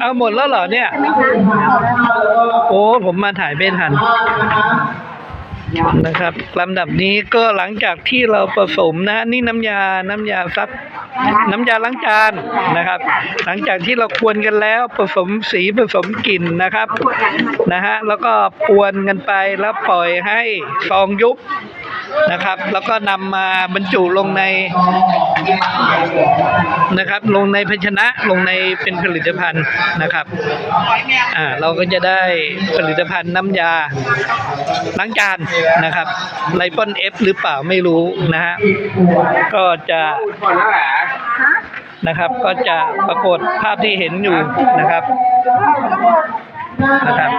เอาหมดแล้วเหรอเนี่ย โอ้ผมมาถ่ายไม่ทันนะครับลำดับนี้ก็หลังจากที่เราผสมนะนี่น้ำยา น้ำยาซัก น้ำยาล้างจานนะครับ หลังจากที่เราควรกันแล้วผสมสีผสมกลิ่นนะครับนะฮะแล้วก็ปวนกันไปแล้วปล่อยให้ฟองยุบ นะครับ แล้วก็นำมาบรรจุลงในนะครับ ลงในภาชนะลงในเป็นผลิตภัณฑ์นะครับอ่าเราก็จะได้ผลิตภัณฑ์น้ำยาล้างจานนะครับไลปอนเอฟหรือเปล่าไม่รู้นะฮะก็จะนะครับ ก็จะปรากฏภาพที่เห็นอยู่นะครับนะครับ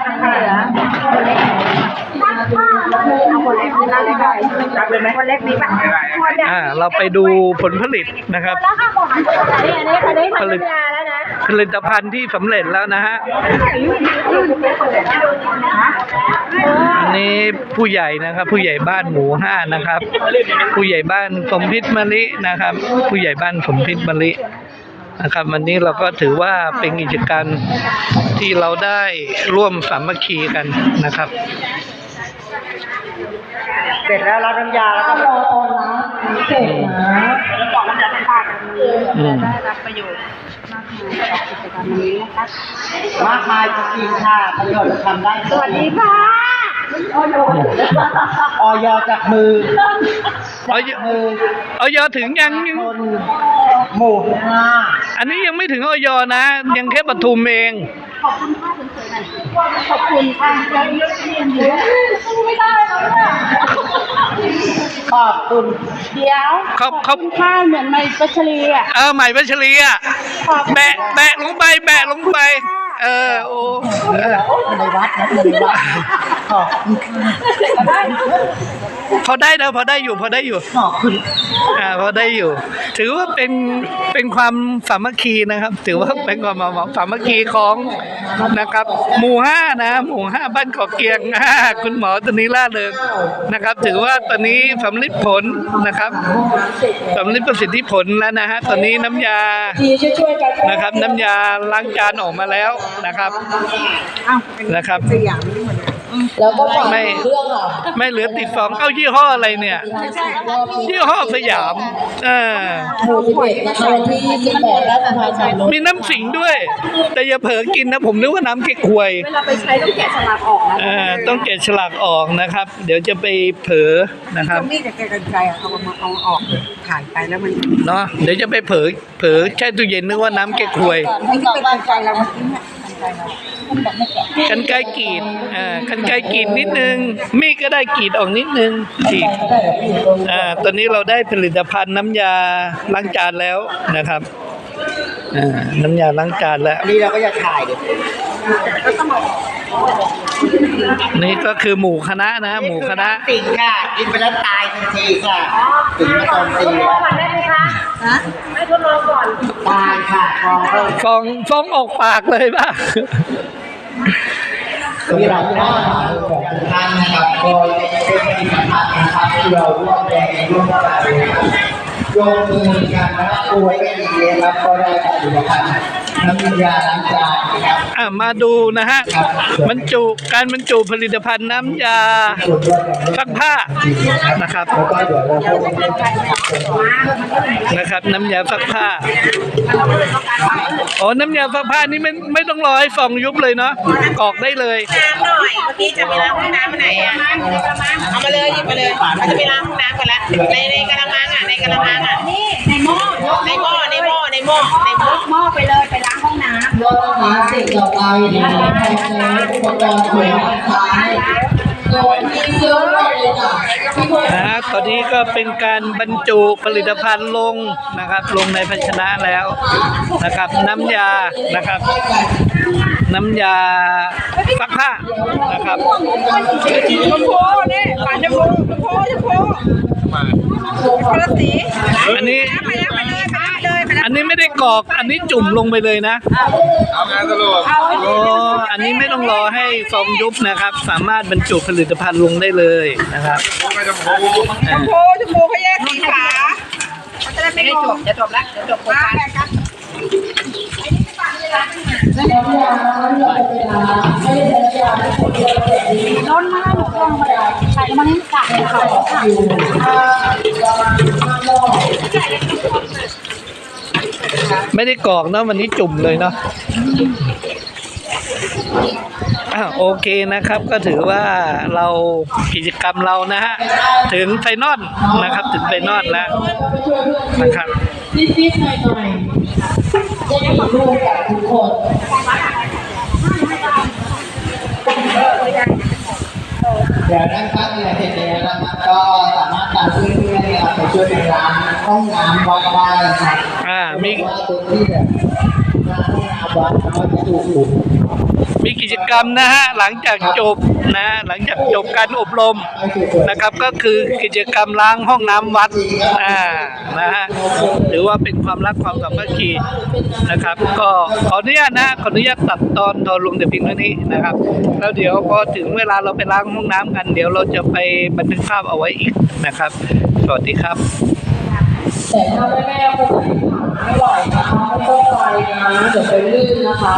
คนเล็กนี่น่าจะได้คนเล็กมีป่ะคนใหญ่อ่าเราไปดูผลผลิตนะครับแล้วค่ะหมดนี่อันนี้อันนี้ผลิตยาแล้วนะผลิตภัณฑ์ที่สำเร็จแล้วนะฮะอันนี้ผู้ใหญ่นะครับ ผู้ใหญ่บ้านหมู่ห้านะครับ ผู้ใหญ่บ้านสมพิษมะลินะครับ ผู้ใหญ่บ้านสมพิษมะลินะครับวันนี้เราก็ถือว่าเป็นกิจกรรมที่เราได้ร่วมสามัคคีกันนะครับ เสร็จแล้วรับน้ำยาแล้วก็รอตอนล้างเสร็จนะอืมรับประโยชน์มากมายจากกิจกรรมนี้นะคะมากมายจริงๆค่ะประโยชน์ทำได้สวัสดีค่ะออยจากมือเอยมือเอยถึงยังหมู่ห้าอันนี้ยังไม่ถึงออยนะ ยังแค่ปทุมเอง ขอบคุณค่ะคุณสวยหน่อยขอบคุณค่ะยังเยอะเรียนอยู่ไม่ได้แล้วเนี่ยขอบคุณ เดี๋ยวขอบขอบข้าวเหมือนในปัชรีอะ เออใหม่พัชรีอะแบะแบะลงไปแบะลงไป เออโอ้นี่แหละในวัดนะในวัดขอบคุณค่ะ พอได้แล้วพอได้อยู่พอได้อยู่ขอบคุณอ่าพอได้อยู่ ถือว่าเป็นเป็นความสามัคคีนะครับ ถือว่าเป็นความสามัคคีของนะครับ หมู่ห้านะ หมู่ห้าบ้านเกาะเกียงอ่าคุณหมอตัวนี้ล่าเริงนะครับ ถือว่าตอนนี้สำลิดผลนะครับสำลิดประสิทธิผลแล้วนะฮะตอนนี้น้ำยานะครับ น้ำยาล้างจานออกมาแล้วนะครับนะครับ แล้วก็ฝากไม่ เรื่องอะไม่เหลือติดฟองเอ้ายี่ห้ออะไรเนี่ย ยี่ห้อสยามเออหมู่สิบเอ็ดนะคะวันที่ยี่สิบแปดราชพัฒน์สามนมีน้ำสิงด้วย แต่อย่าเผลอกินนะ ผมนึกว่าน้ำเก๊กฮวย เวลาไปใช้ต้องแกะฉลากออกนะเออต้องแกะฉลากออกนะครับ เดี๋ยวจะไปเผลอนะครับนี่จะแกะกันไกลอะเอามาเอาออกถ่ายไปแล้วมันเนาะเดี๋ยวจะไปเผลอเผลอแช่ตู้เย็นนึกว่าน้ำเก๊กฮวย ไม่ที่เป็นกันไกลเราเมื่อกี้เนี่ย กันไกลเรากันไกรกรีดอ่ากันไกรกรีดนิดนึง มีดก็ได้กรีดออกนิดนึงฉีกอ่า ตอนนี้เราได้ผลิตภัณฑ์น้ำยาล้างจานแล้วนะครับ อ่า น้ำยาล้างจานแล้วอันนี้เราก็จะถ่ายดินี่ก็คือหมู่คณะนะ หมู่คณะสิ่งค่ะกินไปแล้วตายทันทีค่ะถึงมาตอนตีก่อ นได้ไหมคะฮะไม่ทดลองก่อนตายค่ะฟองก็ฟองฟองออกปากเลยป่ะมีหลายข้อถามของท่านนะครับโดยเป็นผลิตภัณฑ์นะครับที่เราร่วมแรงร่วมใจนะครับร่วมมือกันนะครับป่วยกันดีนะครับก็ได้ผลิตภัณฑ์ น้ำยาล้างจานนะครับอะมาดูนะฮะบรรจุการบรรจุผลิตภัณฑ์น้ำยาส่วนร่วมกันซักผ้านะครับแล้วก็เดี๋ยวเราพบกันนะครับ น้ำยาซักผ้าอ๋อน้ำยาซักผ้านี่ไม่ไม่ต้องรอให้ฟองยุบเลยเนาะกรอกได้เลยน้ำหน่อยเมื่อกี้จะไปล้างห้องน้ำมาไหนอะเอามาเลยหยิบมาเลยเราจะไปล้างห้องน้ำกันละในในกระมังอะในกระมังอะนี่ในหม้อในหม้อในหม้อใน หม้อในหม้อหม้อไปเลยไปล้างห้องน้ำรถน้ำสิ่งต่อไปนะครับใช้อุปกรณ์เสริมท้ายโดยที่เชื่อว่าเลยค่ะที่คนนะฮะตอนนี้ก็เป็นการบรรจุผลิตภัณฑ์ลงนะครับ ลงในภาชนะแล้วนะครับ น้ำยานะครับ น้ำยาซักผ้านะครับชมพูนี่ฝาชมพูชมพูชมพูคนละสีอันนี้ไปแล้วไปเลย อันนี้ไม่ได้กรอก อันนี้จุ่มลงไปเลยนะโอ้อันนี้ไม่ต้องรอให้ฟองยุบนะครับ สามารถบรรจุผลิตภัณฑ์ลงได้เลยนะครับชมพูชมพูเขาแยกสีฝาไม่ได้จบจะจบแล้วจะจบโครงการน้ำยาน้ำยาเป็นน้ำไม่ได้เป็นน้ำยาที่ผมเรียกว่าแบบนี้ร้อนมากหนูลองมาใส่มาให้กะเลยค่ะอยู่ถ้าประ ไม่ได้กรอกเนอะวันนี้จุ่มเลยเนาะอ่าโอเคนะครับก็ถือว่าเรากิจกรรมเรานะฮะถึงไฟนอลนะครับ ถึงไฟนอลแล้วนะครับนิดๆหน่อยๆจะได้ร่วมกับทุกคนเดี๋ยวนะครับเดี๋ยเสร็จแล้วนะครับก็สามารถตามเพื่อนๆไปช่วยเป็นร้านห้องน้ำวัดได้ครับ มีกิจกรรมนะฮะหลังจากจบนะหลังจากจบการอบรมนะครับ ก็คือกิจกรรมล้างห้องน้ำวัดอ่านะฮะถือว่าเป็นความรักความสามัคคีนะครับ ก็ขออนุญาตนะขออนุญาตตัดตอนตอนลงแต่เพียงเท่านี้นะครับ แล้วเดี๋ยวพอถึงเวลาเราไปล้างห้องน้ำกัน เดี๋ยวเราจะไปบันทึกภาพเอาไว้อีกนะครับ สวัสดีครับ แต่ถ้าแม่ๆคนไหนไม่ไหวนะคะไม่ต้องไปนะเดี๋ยวไปลื่นนะคะ